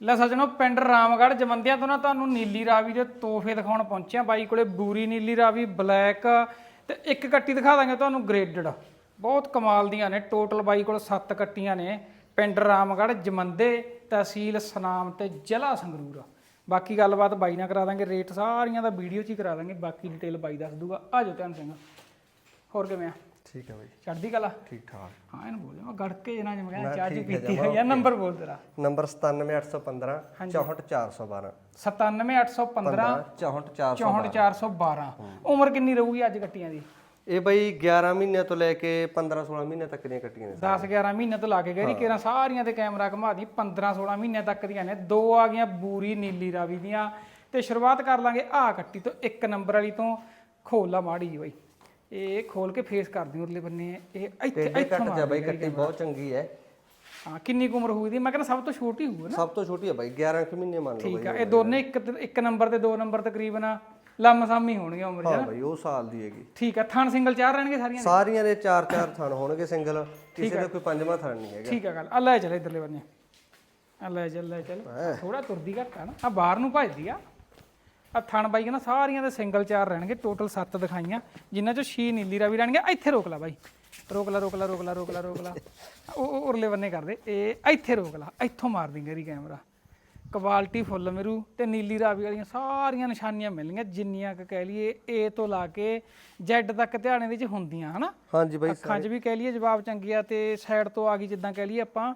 ਲੈ ਸੱਜਣੋ, ਪਿੰਡ ਰਾਮਗੜ੍ਹ ਜਮੰਦਿਆਂ ਤੋਂ ਨਾ ਤੁਹਾਨੂੰ ਨੀਲੀ ਰਾਵੀ ਦੇ ਤੋਹਫੇ ਦਿਖਾਉਣ ਪਹੁੰਚਿਆ ਬਾਈ ਕੋਲੇ ਬੂਰੀ ਨੀਲੀ ਰਾਵੀ, ਬਲੈਕ, ਤੇ ਇੱਕ ਕੱਟੀ ਦਿਖਾ ਦਾਂਗੇ ਤੁਹਾਨੂੰ ਗ੍ਰੇਡਡ ਬਹੁਤ ਕਮਾਲ ਦੀਆਂ ਨੇ ਟੋਟਲ ਬਾਈ ਕੋਲ 7 ਕੱਟੀਆਂ ਨੇ, ਪਿੰਡ ਰਾਮਗੜ੍ਹ ਜਮੰਦੇ ਤਹਿਸੀਲ ਸਨਾਮ ਤੇ ਜ਼ਿਲ੍ਹਾ ਸੰਗਰੂਰ। ਬਾਕੀ ਗੱਲਬਾਤ ਬਾਈ ਨਾਲ ਕਰਾ ਦਾਂਗੇ ਰੇਟ ਸਾਰੀਆਂ ਦਾ ਵੀਡੀਓ 'ਚ ਹੀ ਕਰਾ ਦਾਂਗੇ, ਬਾਕੀ ਡਿਟੇਲ ਬਾਈ ਦੱਸ ਦੂਗਾ। ਆ ਜਾਓ ਧਿਆਨ ਸਿੰਘ ਹੋਰ ਕਿਵੇਂ ਆ? ਠੀਕ ਹੈ ਬਾਈ। ਚੜ੍ਹਦੀ ਕਲਾ? ਠੀਕ ਠਾਕ। ਹਾਂ ਇਹਨੂੰ ਬੋਲ ਜਾ ਗੜ ਕੇ ਜਨਾ ਜਿਵੇਂ ਕਹਿੰਦਾ ਮੈਂ ਚਾਹ ਜੀ ਹੈ ਪੀਤੀ ਹੋਈ ਆ ਨੰਬਰ ਬੋਲ ਤੇਰਾ। ਨੰਬਰ 97815 64812 97815 64412 64412 ਉਮਰ ਕਿੰਨੀ ਰਹੂਗੀ ਅੱਜ ਕੱਟੀਆਂ ਦੀ? ਇਹ ਬਾਈ 11 ਮਹੀਨਿਆਂ ਤੋਂ ਲੈ ਕੇ 15 16 ਮਹੀਨਿਆਂ ਤੱਕ ਦੀਆਂ ਕੱਟੀਆਂ ਨੇ 10 11 ਮਹੀਨੇ ਤੋਂ ਲਾ ਕੇ ਗਈ ਕਿਰਾਂ ਸਾਰੀਆਂ ਤੇ ਕੈਮਰਾ ਘੁਮਾ ਦੀ 15 16 ਮਹੀਨਿਆਂ ਤੱਕ ਦੀਆਂ ਨੇ। ਦੋ ਆ ਗਈਆਂ ਬੂਰੀ ਨੀਲੀ ਰਾਵੀ ਦੀਆਂ। ਤੇ ਸ਼ੁਰੂਆਤ ਕਰ ਲਾਂਗੇ ਆ ਕੱਟੀ ਤੋਂ ਇੱਕ ਨੰਬਰ ਵਾਲੀ ਤੋਂ। ਖੋਲਾ ਮਾੜੀ ਜੀ ਬਾਈ। ਇਹ ਖੋਲ ਕੇ ਫੇਸ ਕਰਦੀ ਉਰਲੇ ਬੰਨੇ। ਇਹ ਇੱਥੇ ਇੱਥੋਂ ਕੱਟ ਜਾ ਬਾਈ ਕੱਟੀ ਬਹੁਤ ਚੰਗੀ ਹੈ ਹਾਂ ਕਿੰਨੀ ਕੁ ਉਮਰ ਹੋਊਗੀ ਦੀ ਮੈਂ ਕਹਿੰਦਾ ਸਭ ਤੋਂ ਛੋਟੀ ਹੋਊ ਨਾ। ਸਭ ਤੋਂ ਛੋਟੀ ਹੈ ਬਾਈ 11 ਕੁ ਮਹੀਨੇ ਮੰਨ ਲਓ ਠੀਕ ਆ ਇਹ ਦੋਨੇ ਇੱਕ ਇੱਕ ਨੰਬਰ ਤੇ ਦੋ ਨੰਬਰ ਤਕਰੀਬਨ ਲੰਮਸਾਮੀ ਹੋਣਗੇ ਉਮਰ ਹਾਂ ਬਾਈ ਉਹ ਸਾਲ ਦੀ ਹੈਗੀ। ਠੀਕ ਆ ਥਣ ਸਿੰਗਲ ਚਾਰ ਰਹਿਣਗੇ ਸਾਰੀਆਂ ਸਾਰੀਆਂ ਦੇ 4-4 ਥਣ ਹੋਣਗੇ ਸਿੰਗਲ ਕਿਸੇ ਦਾ ਕੋਈ ਪੰਜਵਾਂ ਥਣ ਨਹੀਂ ਹੈਗਾ। ਠੀਕ ਆ ਗੱਲ। ਆ ਲੈ ਚੱਲ ਇਧਰਲੇ ਬੰਨੇ। ਆ ਲੈ ਚੱਲ ਲੈ ਚੱਲ। ਥੋੜਾ ਤੁਰਦੀ ਘੱਟ ਆ ਨਾ। ਆ ਬਾਹਰ ਨੂੰ ਭੱਜਦੀ ਆ। ਆ ਥਣ ਬਾਈ ਕਹਿੰਦਾ ਸਾਰੀਆਂ ਦੇ ਸਿੰਗਲ ਚਾਰ ਰਹਿਣਗੇ ਟੋਟਲ 7 ਦਿਖਾਈਆਂ ਜਿਨ੍ਹਾਂ ਚੋਂ 6 ਨੀਲੀ ਰਾਵੀ ਰਹਿਣਗੇ। ਇੱਥੇ ਰੋਕ ਲੈ ਬਾਈ। ਰੋਕ ਲੈ ਰੋਕ ਲੈ ਰੋਕ ਲੈ ਰੋਕ ਲੈ ਰੋਕ ਲੈ। ਉਹ ਉਰਲੇ ਬੰਨੇ ਕਰਦੇ। ਇਹ ਇੱਥੇ ਰੋਕ ਲੈ ਇੱਥੋਂ ਮਾਰ ਦੀ ਗਰੀ ਕੈਮਰਾ ਕੁਆਲਿਟੀ ਫੁੱਲ ਮੇਰੂ ਤੇ ਨੀਲੀ ਰਾਵੀ ਵਾਲੀਆਂ ਸਾਰੀਆਂ ਨਿਸ਼ਾਨੀਆਂ ਮਿਲਣਗੀਆਂ ਜਿੰਨੀਆਂ ਕ ਕਹਿ ਲਈਏ A ਤੋਂ ਲਾ ਕੇ Z ਤੱਕ ਧਿਆਣੇ ਦੇ ਚ ਹੁੰਦੀਆਂ ਹਨਾ? ਹਾਂਜੀ ਬਾਈ ਅੱਖਾਂ 'ਚ ਵੀ ਕਹਿ ਲਈਏ ਜਵਾਬ ਚੰਗੀ ਆ ਤੇ ਸਾਈਡ ਤੋਂ ਆ ਗਈ ਜਿੱਦਾਂ ਕਹਿ ਲਈਏ ਆਪਾਂ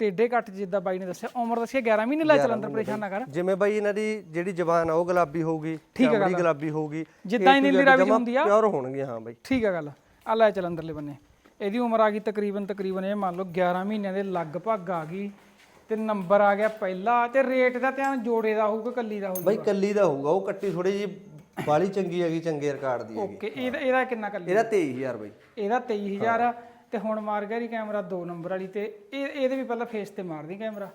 ਟੇਡੇ ਕੱਟ ਜਿੱਦਾਂ ਬਾਈ ਨੇ ਦੱਸਿਆ ਉਮਰ ਦੱਸਿਆ 11 ਮਹੀਨੇ ਲੈ ਚੱਲ ਅੰਦਰ ਪਰੇਸ਼ਾਨ ਨਾ ਕਰ। ਜਿਵੇਂ ਬਾਈ ਇਹਨਾਂ ਦੀ ਜਿਹੜੀ ਜ਼ਬਾਨ ਆ ਉਹ ਗੁਲਾਬੀ ਹੋਊਗੀ ਚਮੜੀ ਗੁਲਾਬੀ ਹੋਊਗੀ ਜਿੱਦਾਂ ਹੀ ਨੀਲੀ ਰਾਵੀ ਹੁੰਦੀ ਆ। ਪਿਓਰ ਹੋਣਗੀਆਂ ਹਾਂ ਬਾਈ। ਠੀਕ ਆ ਗੱਲ। ਆ ਲੈ ਚੱਲ ਅੰਦਰਲੇ ਬੰਨੇ। ਇਹਦੀ ਉਮਰ ਆ ਗਈ ਤਕਰੀਬਨ ਤਕਰੀਬਨ ਇਹ ਮੰਨ ਲਓ 11 ਮਹੀਨਿਆਂ ਦੇ ਲਗਭਗ ਆ ਗਈ ਤੇ ਨੰਬਰ ਆ ਗਿਆ ਪਹਿਲਾ ਤੇ ਰੇਟ ਦਾ ਧਿਆਨ ਜੋੜੇ ਦਾ ਹੋਊਗਾ ਕੱਲੀ ਦਾ ਹੋਊਗਾ। ਬਾਈ ਕੱਲੀ ਦਾ ਹੋਊਗਾ ਉਹ ਕੱਟੀ ਥੋੜੀ ਜੀ ਬਾਲੀ ਚੰਗੀ ਹੈਗੀ ਚੰਗੇ ਰਿਕਾਰਡ ਦੀ ਹੈਗੀ। ਓਕੇ ਇਹਦਾ ਇਹਦਾ ਕਿੰਨਾ ਕੱਲੀ? ਇਹਦਾ 23000 ਬਾਈ। ਇਹਦਾ 23000 ਆ। ਤੇ ਹੁਣ ਮਾਰ ਗਿਆ ਜੀ ਕੈਮਰਾ 2 ਨੰਬਰ ਵਾਲੀ ਤੇ ਇਹ ਇਹਦੇ ਵੀ ਪਹਿਲਾਂ ਫੇਸ ਤੇ ਮਾਰਦੀ ਕੈਮਰਾ।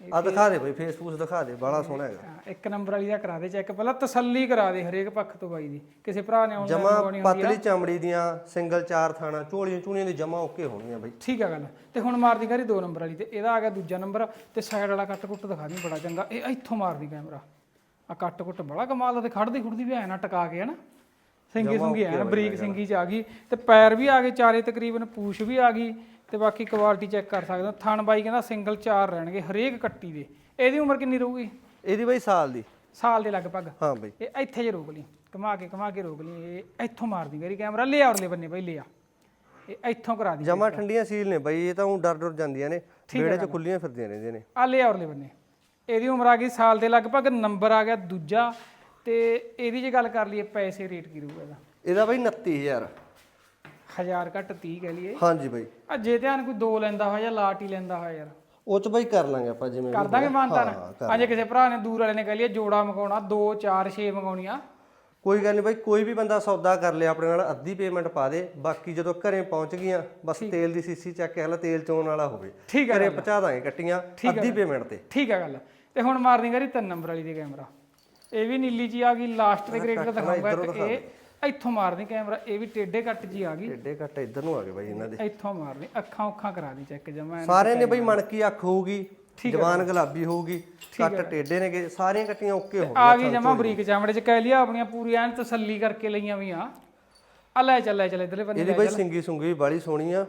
ਆ ਦਿਖਾ ਦੇ ਬਾਈ ਫੇਸਬੁੱਕ ਦਿਖਾ ਦੇ ਬੜਾ ਸੋਹਣਾ ਹੈਗਾ। ਹਾਂ, ਇੱਕ ਨੰਬਰ ਵਾਲੀ ਦਾ ਕਰਾ ਦੇ ਚੈੱਕ ਪਹਿਲਾਂ ਤਸੱਲੀ ਕਰਾ ਦੇ ਹਰੇਕ ਪੱਖ ਤੋਂ ਬਾਈ ਦੀ। ਕਿਸੇ ਭਰਾ ਨੇ ਆਨਲਾਈਨ ਜਮਾ ਮੰਗਵਾਉਣੀ ਹੁੰਦੀ ਆ ਪਤਲੀ ਚਮੜੀ ਦੀਆਂ ਸਿੰਗਲ ਚਾਰ ਥਾਣਾ ਝੋਲੀਆਂ ਝੂਣੀਆਂ ਦੀ ਜਮਾ ਓਕੇ ਹੋਣਗੀਆਂ ਬਾਈ। ਠੀਕ ਆ ਗੱਲ। ਤੇ ਹੁਣ ਮਾਰਦੀ ਕਰੀ 2 ਨੰਬਰ ਵਾਲੀ ਤੇ ਇਹਦਾ ਆ ਗਿਆ ਦੂਜਾ ਨੰਬਰ ਤੇ ਸਾਈਡ ਵਾਲਾ ਕੱਟ ਕੁੱਟ ਦਿਖਾ ਦੀ ਬੜਾ ਚੰਗਾ। ਇਹ ਇੱਥੋਂ ਮਾਰਦੀ ਕੈਮਰਾ। ਆ ਕੱਟ ਕੁੱਟ ਬੜਾ ਕਮਾਲ ਦਾ ਤੇ ਖੜਦੀ ਖੁੜਦੀ ਵੀ ਐ ਨਾ ਟਕਾ ਕੇ ਹਨਾ। ਸਿੰਗੀ ਸੁੰਗੀ ਐ ਨਾ ਬਰੀਕ ਸਿੰਗੀ ਚ ਆ ਗਈ। ਤੇ ਪੈਰ ਵੀ ਆ ਗਏ ਚਾਰੇ ਤਕਰੀਬਨ ਪੂਛ ਵੀ ਆ ਗਈ ਤੇ ਬਾਕੀ ਕੁਆਲਿਟੀ ਚੈੱਕ ਕਰ ਸਕਦੇ ਹੋ। ਥਣ ਬਾਈ ਕਹਿੰਦਾ ਸਿੰਗਲ ਚਾਰ ਰਹਿਣਗੇ ਹਰੇਕ ਕੱਟੀ ਦੇ। ਇਹਦੀ ਉਮਰ ਕਿੰਨੀ ਰਹੂਗੀ? ਇਹਦੀ ਬਾਈ ਸਾਲ ਦੀ। ਸਾਲ ਦੇ ਲਗਭਗ? ਹਾਂ ਬਾਈ। ਇਹ ਇੱਥੇ ਜੇ ਰੋਕ ਲਈ। ਘੁਮਾ ਕੇ ਘੁਮਾ ਕੇ ਰੋਕ ਲਈ। ਇਹ ਇੱਥੋਂ ਮਾਰਦੀ ਮੇਰੀ ਕੈਮਰਾ ਲਿਆ ਔਰਲੇ ਬੰਨੇ ਬਈ ਲਿਆ ਇਹ ਇੱਥੋਂ ਕਰਾ ਦੀ ਜਮਾ ਠੰਡੀਆਂ ਸੀਲ ਨੇ ਬਾਈ ਇਹ ਤਾਂ ਉਹ ਡਰ ਡਰ ਜਾਂਦੀਆਂ ਨੇ। ਵਿਹੜੇ 'ਚ ਖੁੱਲੀਆਂ ਫਿਰਦੀਆਂ ਰਹਿੰਦੀਆਂ ਨੇ। ਆ ਲਿਆ ਔਰਲੇ ਬੰਨੇ। ਇਹਦੀ ਉਮਰ ਆ ਗਈ ਸਾਲ ਦੇ ਲਗਭਗ ਨੰਬਰ ਆ ਗਿਆ ਦੂਜਾ। ਤੇ ਇਹਦੀ ਜੇ ਗੱਲ ਕਰ ਲਈਏ ਪੈਸੇ ਰੇਟ ਕੀ ਰਹੂਗਾ ਇਹਦਾ? ਇਹਦਾ ਬਾਈ 29000 ਹਜ਼ਾਰ। ਘੱਟ 30 ਕਹਿ ਲਈਏ। ਹਾਂਜੀ ਬਾਈ। ਆ ਜੇ ਧਿਆਨ ਕੋਈ ਦੋ ਲੈਂਦਾ ਹੋਇਆ ਜਾਂ ਲਾਟ ਹੀ ਲੈਂਦਾ ਹੋਇਆ ਯਾਰ। ਉਹ 'ਚ ਬਾਈ ਕਰ ਲਾਂਗੇ ਆਪਾਂ ਜਿਵੇਂ ਕਰ ਦਾਂਗੇ ਮਾਨਤਾਨ ਹਾਂ, ਆ ਜੇ ਕਿਸੇ ਭਰਾ ਨੇ ਦੂਰ ਵਾਲੇ ਨੇ ਕਹਿ ਲਈਏ ਜੋੜਾ ਮੰਗਾਉਣਾ 2 4 6 ਮੰਗਾਉਣੀਆਂ। ਕੋਈ ਗੱਲ ਨਹੀਂ ਬਾਈ ਕੋਈ ਵੀ ਬੰਦਾ ਸੌਦਾ ਕਰ ਲਿਆ ਆਪਣੇ ਨਾਲ ਅੱਧੀ ਪੇਮੈਂਟ ਪਾ ਦੇ। ਬਾਕੀ ਜਦੋਂ ਘਰੇ ਪਹੁੰਚ ਗਈਆਂ ਬਸ ਤੇਲ ਦੀ ਸੀਸੀ ਚੱਕ ਕੇ ਹਲਾ ਤੇਲ ਚੋਣ ਵਾਲਾ ਹੋਵੇ। ਘਰੇ ਪਹੁੰਚਾ ਦਾਂਗੇ ਕੱਟੀਆਂ ਅੱਧੀ ਪੇਮੈਂਟ ਤੇ। ਠੀਕ ਆ ਗੱਲ ਤੇ ਹੁਣ ਮਾਰਦੀ ਕਰੀ ਤਿੰਨ ਨੰਬਰ ਵਾਲੀ ਦੇ ਕੈਮਰਾ ਇਹ ਵੀ ਨੀਲੀ ਜੀ ਆ ਗਈ ਲਾਸਟ ਦੇ ਗ੍ਰੇਡ ਦਾ ਦਿਖਾਉਂਗਾ ਇਹ ਇੱਥੋਂ ਮਾਰਦੀ ਕੈਮਰਾ ਇਹ ਵੀ ਟੇਡੇ ਕੱਟ ਜੀ ਆ ਗਈ। ਏਡੇ ਕੱਟ ਇੱਧਰ ਨੂੰ ਆ ਗਏ ਬਾਈ ਇਹਨਾਂ ਦੇ। ਇੱਥੋਂ ਮਾਰਨੀ ਅੱਖਾਂ ਉੱਖਾਂ ਕਰਾ ਦੀ ਚੈੱਕ ਜਮਾ ਸਾਰਿਆਂ ਨੇ ਬਾਈ ਮਣਕੀ ਅੱਖ ਹੋਊਗੀ ਜਵਾਨ ਗੁਲਾਬੀ ਹੋਊਗੀ ਕੱਟ ਟੇਡੇ ਨੇਗੇ ਸਾਰੀਆਂ ਕੱਟੀਆਂ ਓਕੇ ਹੋ ਆ ਗਈ ਜਮਾ ਬਰੀਕ ਚਾਮੜੇ ਚ ਕਹਿ ਲਿਆ ਆਪਣੀਆਂ ਪੂਰੀ ਐਨ ਤਸੱਲੀ ਕਰਕੇ ਲਈਆਂ ਵੀ ਆ। ਆ ਲੈ ਚੱਲ ਲੈ ਚੱਲ ਇਧਰਲੇ ਬੰਨੇ ਇਹਦੀ ਬਾਈ ਸਿੰਗੀ ਸੁੰਗੀ ਵੀ ਬਾਲੀ ਸੋਹਣੀ ਆ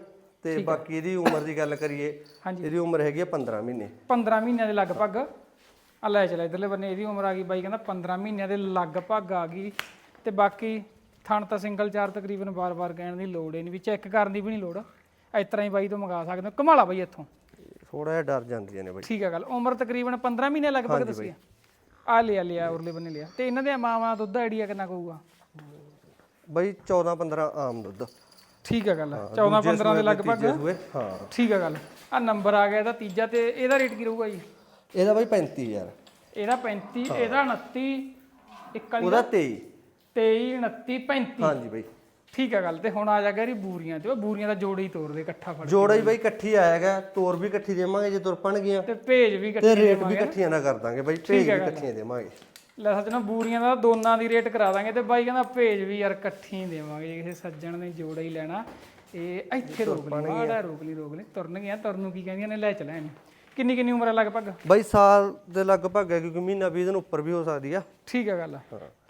ਤੇ ਬਾਕੀ ਇਹਦੀ ਉਮਰ ਦੀ ਗੱਲ ਕਰੀਏ। ਇਹਦੀ ਉਮਰ ਹੈਗੀ ਆ 15 ਮਹੀਨੇ। 15 ਮਹੀਨਿਆਂ ਦੇ ਲਗਭਗ। ਆ ਲੈ ਚੱਲ ਇਧਰਲੇ ਬੰਨੇ ਇਹਦੀ ਉਮਰ ਆ ਗਈ ਬਾਈ ਕਹਿੰਦਾ 15 ਮਹੀਨਿਆਂ ਦੇ ਲਗਭਗ ਆ ਗਈ। ਤੇ ਬਾਕੀ ਥਣ ਤਾਂ ਸਿੰਗਲ ਚਾਰ ਤਕਰੀਬਨ ਬਾਰ-ਬਾਰ ਕਹਿਣ ਦੀ ਲੋੜ ਹੀ ਨਹੀਂ ਵੀ ਚੈੱਕ ਕਰਨ ਦੀ ਵੀ ਨਹੀਂ ਲੋੜ। ਇਸ ਤਰ੍ਹਾਂ ਹੀ ਬਾਈ ਤੋਂ ਮੰਗਾ ਸਕਦੇ ਹੋ। ਕਮਾਲਾ ਬਾਈ ਇੱਥੋਂ। ਥੋੜਾ ਜਿਹਾ ਡਰ ਜਾਂਦੀਆਂ ਨੇ ਬਾਈ। ਠੀਕ ਹੈ ਗੱਲ ਉਮਰ ਤਕਰੀਬਨ 15 ਮਹੀਨੇ ਲਗਭਗ ਦੱਸੀ ਆ। ਲਿਆ ਲਿਆ ਉਰਲੇ ਬੰਨੇ ਲਿਆ। ਤੇ ਇਹਨਾਂ ਦੇ ਮਾਵਾਂ ਦੁੱਧ ਆਈਡੀਆ ਕਿੰਨਾ ਕਹੂਗਾ? ਬਾਈ 14 15 ਆਮ ਦੁੱਧ। ਠੀਕ ਹੈ ਗੱਲ 14 15 ਦੇ ਲਗਭਗ। ਹਾਂ। ਠੀਕ ਹੈ ਗੱਲ ਆ ਨੰਬਰ ਆ ਗਿਆ ਇਹਦਾ ਤੀਜਾ ਤੇ ਇਹਦਾ ਰੇਟ ਕੀ ਰਹੂਗਾ ਜੀ? ਇਹਦਾ ਬਾਈ 35000 ਇਹਦਾ 35 ਇਹਦਾ 29 41 ਉਹਦਾ 23 23 29 35 ਹਾਂਜੀ ਬਾਈ। ਠੀਕ ਹੈ ਗੱਲ ਤੇ ਹੁਣ ਆ ਜਾ ਗਰੀ ਬੂਰੀਆਂ ਤੇ। ਉਹ ਬੂਰੀਆਂ ਦਾ ਜੋੜਾ ਹੀ ਤੋੜ ਦੇ ਇਕੱਠਾ ਫੜ ਜੋੜਾ ਹੀ ਬਾਈ ਇਕੱਠੀ ਆਇਆਗਾ ਤੋਰ ਵੀ ਇਕੱਠੀ ਦੇਵਾਂਗੇ ਜੇ ਤੁਰ ਪਣਗੀਆਂ। ਤੇ ਭੇਜ ਵੀ ਇਕੱਠੇ ਤੇ ਰੇਟ ਵੀ ਇਕੱਠੀਆਂ ਨਾ ਕਰ ਦਾਂਗੇ ਬਾਈ ਭੇਜ ਵੀ ਇਕੱਠੀਆਂ ਦੇਵਾਂਗੇ। ਲੈ ਸੱਜਣਾ ਬੂਰੀਆਂ ਦਾ ਦੋਨਾਂ ਦੀ ਰੇਟ ਕਰਾ ਦਾਂਗੇ ਤੇ ਬਾਈ ਕਹਿੰਦਾ ਭੇਜ ਵੀ ਯਾਰ ਇਕੱਠੀ ਦੇਵਾਂਗੇ ਜੇ ਕਿਸੇ ਸੱਜਣ ਨੇ ਜੋੜਾ ਹੀ ਲੈਣਾ। ਇਹ ਇੱਥੇ ਰੋਕ ਲਈ ਮਾੜਾ ਰੋਕ ਲਈ ਰੋਕ ਲਈ। ਤੁਰਨ ਗਿਆ ਤੁਰਨ ਨੂੰ ਕੀ ਕਹਿੰਦੀਆਂ ਨੇ ਲੈ ਚਲੇ ਇਹਨੂੰ ਕਿੰਨੀ ਕਿੰਨੀ ਉਮਰ ਹੈ ਲਗਭਗ? ਬਾਈ ਸਾਲ ਦੇ ਲਗਭਗ ਹੈ ਕਿਉਂਕਿ ਮਹੀਨਾ 20 ਦਿਨ ਉੱਪਰ ਵੀ ਹੋ ਸਕਦੀ ਆ। ਠੀਕ ਹੈ ਗੱਲ।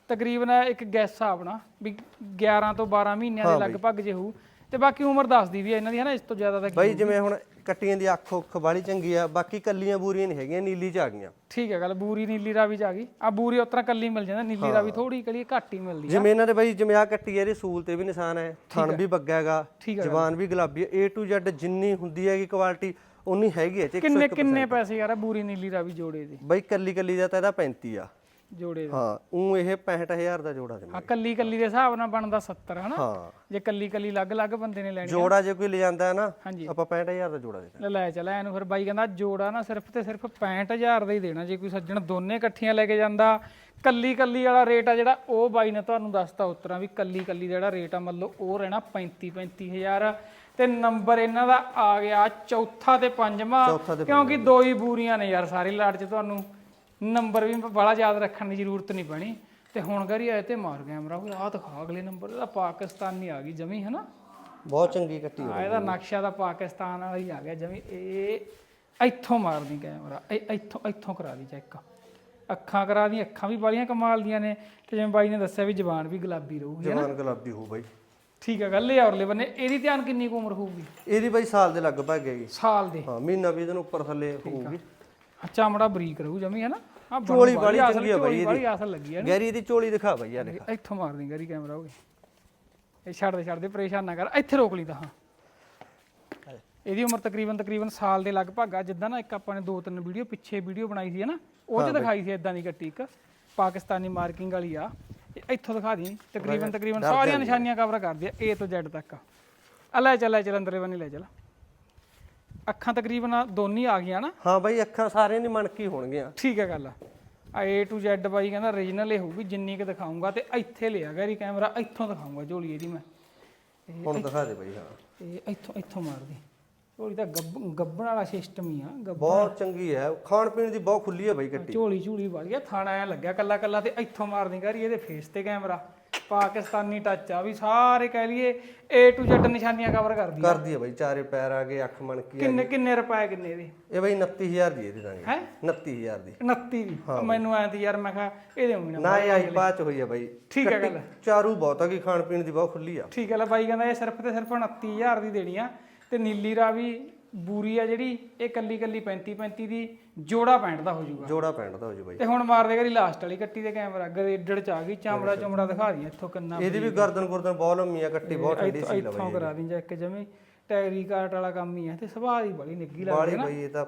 ਤਕਰੀਬਨ ਇੱਕ ਗੈਸ ਆਪਣਾ ਵੀ 11 ਤੋਂ 12 ਮਹੀਨਿਆਂ ਦੇ ਲਗਭਗ ਜੇ ਹੋਊ ਤੇ ਬਾਕੀ ਉਮਰ ਦੱਸਦੀ ਵੀ ਇਹਨਾਂ ਦੀ ਹੈ ਨਾ ਇਸ ਤੋਂ ਜ਼ਿਆਦਾ ਤਾਂ ਬਾਈ ਜਿਵੇਂ ਹੁਣ ਕੱਟੀਆਂ ਦੀ ਅੱਖ ਉੱਖ ਬਾਲੀ ਚੰਗੀ ਆ ਬਾਕੀ ਕੱਲੀਆਂ ਬੂਰੀਆਂ ਨਹੀਂ ਹੈਗੀਆਂ ਨੀਲੀ ਚ ਆ ਗਈਆਂ। ਠੀਕ ਹੈ ਗੱਲ ਬੂਰੀ ਨੀਲੀ ਰਾਵੀ ਚ ਆ ਗਈ। ਆ ਬੂਰੀ ਉਤਰਾ ਕੱਲੀ ਮਿਲ ਜਾਂਦਾ ਨੀਲੀ ਰਾਵੀ ਥੋੜੀ ਕਲੀ ਘੱਟ ਹੀ ਮਿਲਦੀ ਆ। ਜਿਵੇਂ ਇਹਨਾਂ ਦੇ ਬਾਈ ਜਿਵੇਂ ਆ ਕੱਟੀ ਆ ਇਹਦੇ ਸੂਲ ਤੇ ਵੀ ਨਿਸ਼ਾਨ ਹੈ ਥਣ ਵੀ ਬੱਗਾ ਹੈਗਾ ਜਵਾਨ ਵੀ ਗੁਲਾਬੀ ਹੈ A to Z ਜਿੰਨੀ ਹੁੰਦੀ ਹੈਗੀ ਕੁਆਲਿਟੀ ਉਨੀ ਹੈਗੀ ਹੈ ਚ ਕਿੰਨੇ ਕਿੰਨੇ ਪੈਸੇ ਯਾਰ ਆ ਬੂਰੀ ਨੀਲੀ ਰਾਵੀ ਜੋੜੇ ਦੇ? ਬਾਈ ਕੱਲੀ ਕੱਲੀ ਦਾ ਤਾਂ ਇਹਦਾ 35 ਆ। ਜੋੜੇ ਦੇ। ਹਾਂ ਉਹ ਇਹ 65000 ਦਾ ਜੋੜਾ ਦਿੰਦਾ ਆ ਕੱਲੀ ਕੱਲੀ ਦੇ ਹਿਸਾਬ ਨਾਲ ਬਣਦਾ 70 ਹਨਾ? ਹਾਂ। ਜੇ ਕੱਲੀ ਕੱਲੀ ਅਲੱਗ-ਅਲੱਗ ਬੰਦੇ ਨੇ ਲੈਣੀ ਜੋੜਾ ਜੇ ਕੋਈ ਲੈ ਜਾਂਦਾ ਹੈ ਨਾ ਹਾਂਜੀ। ਆਪਾਂ 65000 ਦਾ ਜੋੜਾ ਦੇ ਦਾਂਗੇ। ਲੈ ਲੈ ਚਲਾ ਇਹਨੂੰ ਫਿਰ ਬਾਈ ਕਹਿੰਦਾ ਜੋੜਾ ਨਾ ਸਿਰਫ ਤੇ ਸਿਰਫ 65000 ਦਾ ਹੀ ਦੇਣਾ ਜੇ ਕੋਈ ਸੱਜਣ ਦੋਨੇ ਇਕੱਠੀਆਂ ਲੈ ਕੇ ਜਾਂਦਾ। ਕੱਲੀ ਕੱਲੀ ਵਾਲਾ ਰੇਟ ਆ ਜਿਹੜਾ ਉਹ ਬਾਈ ਨੇ ਤੁਹਾਨੂੰ ਦੱਸਤਾ ਉਤਰਾ ਵੀ ਕੱਲੀ ਕੱਲੀ ਦਾ ਜਿਹੜਾ ਰੇਟ ਆ ਮਤਲਬ ਉਹ ਰਹਿਣਾ 35 35000 ਤੇ ਨੰਬਰ ਇਹਨਾਂ ਦਾ ਆ ਗਿਆ ਚੌਥਾ ਤੇ ਪੰਜਵਾਂ ਚੌਥਾ ਤੇ ਕਿਉਂਕਿ ਦੋ ਹੀ ਬੂਰੀਆਂ ਨੇ ਯਾਰ ਸਾਰੀ ਲਾਟ 'ਚ ਤੁਹਾਨੂੰ। ਨੰਬਰ ਵੀ ਬੜਾ ਯਾਦ ਰੱਖਣ ਦੀ ਜ਼ਰੂਰਤ ਨਹੀਂ ਪੈਣੀ ਤੇ ਹੁਣ ਕਰੀ ਆਏ ਤੇ ਮਾਰ ਕੈਮਰਾ ਉਹ ਆਹ ਦਿਖਾ ਅਗਲੇ ਨੰਬਰ ਇਹਦਾ ਪਾਕਿਸਤਾਨੀ ਆ ਗਈ ਜਮੀ ਹਨਾ? ਬਹੁਤ ਚੰਗੀ ਕੱਟੀ ਆ ਇਹਦਾ ਨਕਸ਼ਾ ਦਾ ਪਾਕਿਸਤਾਨ ਵਾਲਾ ਹੀ ਆ ਗਿਆ ਜਿਵੇਂ ਇਹ ਇੱਥੋਂ ਮਾਰਦੀ ਕੈਮਰਾ ਇਹ ਇੱਥੋਂ ਇੱਥੋਂ ਕਰਾ ਦੀ ਚੈੱਕ। ਅੱਖਾਂ ਕਰਾ ਦੀ ਅੱਖਾਂ ਵੀ ਬੜੀਆਂ ਕਮਾਲ ਦੀਆਂ ਨੇ। ਤੇ ਜਿਵੇਂ ਬਾਈ ਨੇ ਦੱਸਿਆ ਵੀ ਜ਼ਬਾਨ ਵੀ ਗੁਲਾਬੀ ਰਹੂਗੀ ਜਵਾਨ ਗੁਲਾਬੀ ਹੋ ਬਾਈ। ਠੀਕ ਹੈ ਗੱਲ ਇਹ ਔਰਲੇ ਬੰਨੇ ਇਹਦੀ ਧਿਆਨ ਕਿੰਨੀ ਕੁ ਉਮਰ ਹੋਊਗੀ? ਇਹਦੀ ਬਾਈ ਸਾਲ ਦੇ ਲਗਭਗ ਹੈਗੀ ਸਾਲ ਦੇ। ਹਾਂ ਮਹੀਨਾ 20 ਦਿਨ ਉੱਪਰ ਥੱਲੇ ਹੋਊਗੀ। ਚਮੜਾ ਬਰੀਕ ਰਹੂ ਜਮੀ ਹੈ ਨਾ ਆ ਚੋਲੀ ਵਾਲੀ ਚੰਗੀ ਆ ਬਾਈ ਬੜੀ ਆਸਲ ਲੱਗੀ ਹੈ ਗੈਰੀ ਦੀ ਚੋਲੀ ਦਿਖਾ ਬਾਈ ਯਾਰ ਇੱਥੋਂ ਮਾਰਦੀ ਗਰੀ ਕੈਮਰਾ ਹੋਗੇ ਇਹ ਛੱਡ ਦੇ ਛੱਡ ਦੇ ਪਰੇਸ਼ਾਨ ਨਾ ਕਰ। ਇੱਥੇ ਰੋਕ ਲਈ ਤਾਂ ਹਾਂ। ਇਹਦੀ ਉਮਰ ਤਕਰੀਬਨ ਤਕਰੀਬਨ ਸਾਲ ਦੇ ਲਗਭਗ ਆ। ਜਿੱਦਾਂ ਨਾ ਇੱਕ ਆਪਾਂ ਨੇ ਦੋ ਤਿੰਨ ਵੀਡੀਓ ਪਿੱਛੇ ਵੀਡੀਓ ਬਣਾਈ ਸੀ ਨਾ ਉਹ 'ਚ ਦਿਖਾਈ ਸੀ ਇਦਾਂ ਦੀ ਕੱਟੀ ਇੱਕ ਪਾਕਿਸਤਾਨੀ ਮਾਰਕਿੰਗ ਵਾਲੀ ਆ। ਇੱਥੋਂ ਦਿਖਾ ਦੀ ਤਕਰੀਬਨ ਤਕਰੀਬਨ ਸਾਰੀਆਂ ਨਿਸ਼ਾਨੀਆਂ ਕਵਰ ਕਰਦੀ ਆ A ਤੋਂ Z ਤੱਕ ਆ। ਲੈ ਚੱਲ ਲੈ ਚੱਲ ਅੰਦਰੇ ਬੰਨੀ ਲੈ ਚੱਲ। ਅੱਖਾਂ ਤਕਰੀਬਨ ਦੋਨੀ ਆ ਗਈਆਂ ਨਾ? ਹਾਂ ਬਾਈ ਅੱਖਾਂ ਸਾਰਿਆਂ ਦੀ ਮਣਕੀ ਹੋਣਗੀਆਂ। ਠੀਕ ਹੈ ਗੱਲ ਆ। A to Z ਬਾਈ ਕਹਿੰਦਾ ਰੀਜਨਲ ਹੀ ਹੋਊਗੀ ਜਿੰਨੀ ਕੁ ਦਿਖਾਉਂਗਾ ਤੇ ਇੱਥੇ ਲਿਆ ਗੈਰੀ ਕੈਮਰਾ ਇੱਥੋਂ ਦਿਖਾਉਂਗਾ ਝੋਲੀ ਇਹਦੀ ਮੈਂ। ਹੁਣ ਦਿਖਾ ਦੇ ਬਾਈ ਹਾਂ। ਇਹ ਇੱਥੋਂ ਇੱਥੋਂ ਮਾਰਦੀ ਝੋਲੀ ਤਾਂ ਗੱਬ ਗੱਬਣ ਵਾਲਾ ਸਿਸਟਮ ਹੀ ਆ ਬਹੁਤ ਚੰਗੀ ਹੈ। ਖਾਣ ਪੀਣ ਦੀ ਬਹੁਤ ਖੁੱਲੀ ਹੈ ਬਾਈ ਕੱਟੀ ਝੋਲੀ ਝੂਲੀ ਵਾਲੀ ਆ ਥਾਣਾ ਐ ਲੱਗਿਆ ਕੱਲਾ ਕੱਲਾ ਤੇ ਇੱਥੋਂ ਮਾਰਦੀ ਗੈਰੀ ਇਹਦੇ ਫੇਸ ਤੇ ਕੈਮਰਾ ਪਾਕਿਸਤਾਨੀ ਟੱਚ ਆ ਵੀ ਸਾਰੇ ਕਹਿ ਲਈਏ A to Z ਨਿਸ਼ਾਨੀਆਂ ਕਵਰ ਕਰਦੀ ਆ। ਕਰਦੀ ਹੈ ਬਾਈ ਚਾਰੇ ਪੈਰ ਆ ਗਏ ਅੱਖ ਮਣਕੀ ਆ ਕਿੰਨੇ ਕਿੰਨੇ ਰੁਪਏ ਕਿੰਨੇ ਇਹਦੇ ਇਹ ਬਾਈ 29000 ਦੀ ਇਹ ਦੇ ਦਾਂਗੇ। ਹੈ? 29000 ਦੀ। 29 ਵੀ ਮੈਨੂੰ ਐਂ ਤੀ ਯਾਰ ਮੈਂ ਕਿਹਾ ਇਹਦੇ ਹੋਣੀ ਨਾ ਨਾ ਇਹ ਆਈ ਬਾਅਦ ਚ ਹੋਈ ਹੈ ਬਾਈ। ਠੀਕ ਹੈ ਗੱਲ। ਚਾਰੂ ਬਹੁਤ ਆ ਕਿ ਖਾਣ ਪੀਣ ਦੀ ਬਹੁਤ ਖੁੱਲੀ ਆ। ਠੀਕ ਹੈ ਲੈ ਬਾਈ ਕਹਿੰਦਾ ਇਹ ਸਿਰਫ ਤੇ ਸਿਰਫ 29000 ਦੀ ਦੇਣੀ ਆ ਤੇ ਨੀਲੀ ਰਾਵੀ ਬੂਰੀ ਆ ਜਿਹੜੀ ਇਹ ਕੱਲੀ ਕੱਲੀ 35 35 ਦੀ ਜੋੜਾ 65 ਦਾ ਹੋ ਜਾਊਗਾ ਜੋੜਾ ਪੈਂਟ ਦਾ ਹੋ ਜੂ ਬਾਈ। ਤੇ ਹੁਣ ਮਾਰ ਦੇ ਕਰੀ ਲਾਸਟ ਵਾਲੀ ਕੱਟੀ ਦੇ ਕੈਮਰਾ ਗ੍ਰੇਡਡ ਚ ਆ ਗਈ ਚਾਮੜਾ ਚਮੜਾ ਦਿਖਾ ਦੀ ਇੱਥੋਂ ਕਿੰਨਾ ਇਹਦੀ ਵੀ ਗਰਦਨ ਗੁਰਦਨ ਬਹੁਤ ਲੰਮੀ ਆ ਕੱਟੀ ਬਹੁਤ ਠੰਡੀ ਸੀ ਇੱਥੋਂ ਕਰਾ ਦੀ ਜਾਂ ਇੱਕ ਜਮੇ। ਟੈਰੀ ਕਾਟ ਵਾਲਾ ਕੰਮ ਹੀ ਆ ਤੇ ਸੁਭਾਅ ਦੀ ਬੜੀ ਨਿੱਗੀ ਲੱਗਦੀ ਬਾਲੀ ਬਾਈ ਇਹ ਤਾਂ।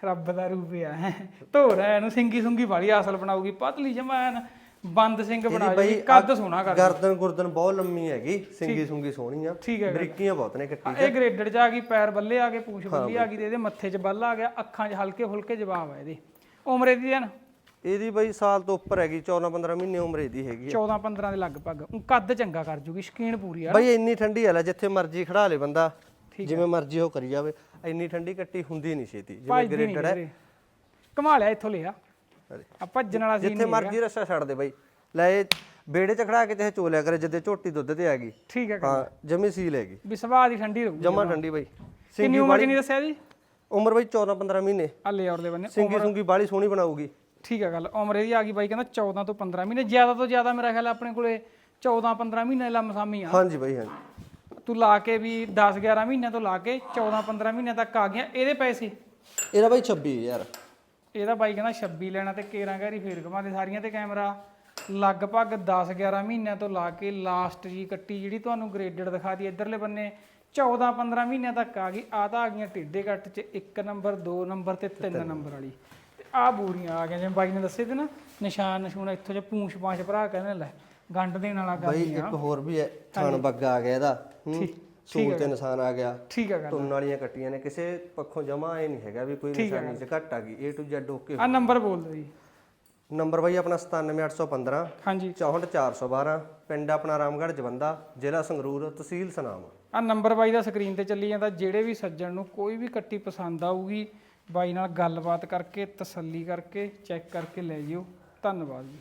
ਰੱਬ ਦਾ ਰੂਪ ਆ। ਹੈ ਧੋਰਾ ਇਹਨੂੰ ਸਿੰਗੀ ਸੁੰਗੀ ਵਾਲੀ ਆਸਲ ਬਣਾਉਗੀ ਪਤਲੀ ਜਮਾਨ। ਬੰਦ ਸਿੰਘ ਬਣਾ ਜੂਗੀ ਕੱਦ ਸੋਹਣਾ ਕਰ ਗਰਦਨ ਗੁਰਦਨ ਬਹੁਤ ਲੰਮੀ ਹੈਗੀ ਸਿੰਗੀ ਸੁੰਗੀ ਸੋਹਣੀ ਆ ਠੀਕ ਹੈ ਬਰੀਕੀਆਂ ਬਹੁਤ ਨੇ ਕੱਟੀ ਇਹ ਗ੍ਰੇਡਡ ਚ ਆ ਗਈ ਪੈਰ ਬੱਲੇ ਆ ਗਏ ਪੂਛ ਬੱਲੀ ਆ ਗਈ ਤੇ ਇਹਦੇ ਮੱਥੇ 'ਚ ਬੱਲ ਆ ਗਿਆ ਅੱਖਾਂ 'ਚ ਹਲਕੇ ਫੁਲਕੇ ਜਵਾਬ ਆ ਇਹਦੇ। ਉਮਰ ਇਹਦੀ ਹੈ ਨਾ? ਇਹਦੀ ਬਾਈ ਸਾਲ ਤੋਂ ਉੱਪਰ ਹੈਗੀ 14 15 ਮਹੀਨੇ ਉਮਰ ਇਹਦੀ ਹੈਗੀ ਆ। 14 15 ਦੇ ਲਗਭਗ ਕੱਦ ਚੰਗਾ ਕਰ ਜੂਗੀ ਸ਼ਕੀਨ ਪੂਰੀ ਆ ਬਾਈ ਇੰਨੀ ਠੰਡੀ ਆ ਲੈ ਜਿੱਥੇ ਮਰਜ਼ੀ ਖੜਾ ਲੇ ਬੰਦਾ ਜਿਵੇਂ ਮਰਜ਼ੀ ਉਹ ਕਰੀ ਜਾਵੇ। ਇੰਨੀ ਠੰਡੀ ਕੱਟੀ ਹੁੰਦੀ ਨਹੀਂ ਛੇਤੀ ਜਿਵੇਂ ਗ੍ਰੇਡਡ ਹੈ। ਵੀਰੇ। ਕਮਾ ਲਿਆ ਇੱਥੋਂ ਲਿਆ। ਆ ਭੱਜਣ ਵਾਲਾ ਸੀ ਜਿੱਥੇ ਮਰਜ਼ੀ ਰਸਾ ਛੱਡ ਦੇ ਬਾਈ। ਲੈ ਇਹ ਬੇੜੇ ਚ ਖੜਾ ਕੇ ਤੇ ਚੋਲਿਆ ਕਰੇ ਜਿੱਦੇ ਝੋਟੀ ਦੁੱਧ ਤੇ ਆ ਗਈ। ਠੀਕ ਹੈ ਹਾਂ ਜਮੀ ਸੀਲ ਹੈਗੀ। ਵੀ ਸੁਭਾਅ ਦੀ ਠੰਡੀ ਰਹੂ ਜਮਾ ਠੰਡੀ ਬਾਈ। ਕਿੰਨੀ ਉਮਰ ਕਿੰਨੀ ਦੱਸਿਆ ਜੀ? ਉਮਰ ਬਾਈ 14 15 ਮਹੀਨੇ। ਆ ਲੈ ਔਰ ਦੇ ਬੰਨੇ ਸਿੰਗੀ ਸੁੰਗੀ ਬਾਲੀ ਸੋਹਣੀ ਬਣਾਊਗੀ। ਠੀਕ ਹੈ ਗੱਲ ਉਮਰ ਇਹਦੀ ਆ ਗਈ ਬਾਈ ਕਹਿੰਦਾ 14 ਤੋਂ 15 ਮਹੀਨੇ ਜ਼ਿਆਦਾ ਤੋਂ ਜ਼ਿਆਦਾ ਮੇਰਾ ਖਿਆਲ ਆਪਣੇ ਕੋਲੇ 14 15 ਮਹੀਨੇ ਲੰਮਸਾਮੀ ਆ। ਹਾਂਜੀ ਬਾਈ ਹਾਂਜੀ। ਤੂੰ ਲਾ ਕੇ ਵੀ 10 11 ਮਹੀਨਿਆਂ ਤੋਂ ਲਾ ਕੇ 14 15 ਮਹੀਨਿਆਂ ਤੱਕ ਆ ਗਿਆ ਇਹਦੇ ਪੈਸੇ? ਇਹਦਾ ਬਾਈ 26 ਯਾਰ ਇਹਦਾ ਬਾਈ ਕਹਿੰਦਾ 26 ਲੈਣਾ ਤੇ ਕੇਰਾਂ ਗੈਰੀ ਫੇਰ ਘਮਾ ਦੇ ਸਾਰੀਆਂ ਤੇ ਕੈਮਰਾ। ਲਗਭਗ 10 11 ਮਹੀਨਿਆਂ ਤੋਂ ਲਾ ਕੇ ਲਾਸਟ ਜੀ ਕੱਟੀ ਜਿਹੜੀ ਤੁਹਾਨੂੰ ਗ੍ਰੇਡਡ ਦਿਖਾ ਦੀ ਇਧਰਲੇ ਬੰਨੇ 14 15 ਮਹੀਨਿਆਂ ਤੱਕ ਆ ਗਈ ਆ ਤਾਂ ਆ ਗਈਆਂ ਟਿੱਡੇ ਕੱਟ ਚ 1 ਨੰਬਰ 2 ਨੰਬਰ ਤੇ 3 ਨੰਬਰ ਵਾਲੀ। ਤੇ ਆ ਬੂਰੀਆਂ ਆ ਗਈਆਂ ਜਿਵੇਂ ਬਾਈ ਨੇ ਦੱਸੇ ਤੇ ਨਾ ਨਿਸ਼ਾਨ ਨਿਸ਼ੂਨ ਇੱਥੋਂ ਜੇ ਪੂੰਛ ਪਾਂਛ ਭਰਾ ਕਹਿੰਦੇ ਲੈ ਗੰਢ ਦੇਣ ਵਾਲਾ ਬਾਈ ਗੱਲ ਇੱਕ ਹੋਰ ਵੀ ਹੈ ਥਣ ਬੱਗਾ ਆ ਗਿਆ ਇਹਦਾ ਸੂਲ ਤੇ ਨਿਸ਼ਾਨ ਆ ਗਿਆ। ਠੀਕ ਹੈ ਗੱਲ ਟੁੰਨ ਵਾਲੀਆਂ ਕੱਟੀਆਂ ਨੇ ਕਿਸੇ ਪੱਖੋਂ ਜਮਾ ਇਹ ਨਹੀਂ ਹੈਗਾ ਵੀ ਕੋਈ ਨਿਸ਼ਾਨੀ ਚ ਘੱਟ ਆ ਗਈ A to Z ਓਕੇ ਆ ਨੰਬਰ ਬੋਲ ਦਿਓ ਜੀ। ਨੰਬਰ ਬਾਈ ਆਪਣਾ 97815 ਹਾਂਜੀ। 64412 ਪਿੰਡ ਆਪਣਾ ਰਾਮਗੜ੍ਹ ਜਵੰਦਾ ਜ਼ਿਲ੍ਹਾ ਸੰਗਰੂਰ ਤਹਿਸੀਲ ਸਨਾਮ। ਆ ਨੰਬਰ ਬਾਈ ਦਾ ਸਕਰੀਨ ਤੇ ਚੱਲੀ ਜਾਂਦਾ ਜਿਹੜੇ ਵੀ ਸੱਜਣ ਨੂੰ ਕੋਈ ਵੀ ਕੱਟੀ ਪਸੰਦ ਆਊਗੀ ਬਾਈ ਨਾਲ ਗੱਲਬਾਤ ਕਰਕੇ ਤਸੱਲੀ ਕਰਕੇ ਚੈੱਕ ਕਰਕੇ ਲੈ ਜਿਓ। ਧੰਨਵਾਦ ਜੀ।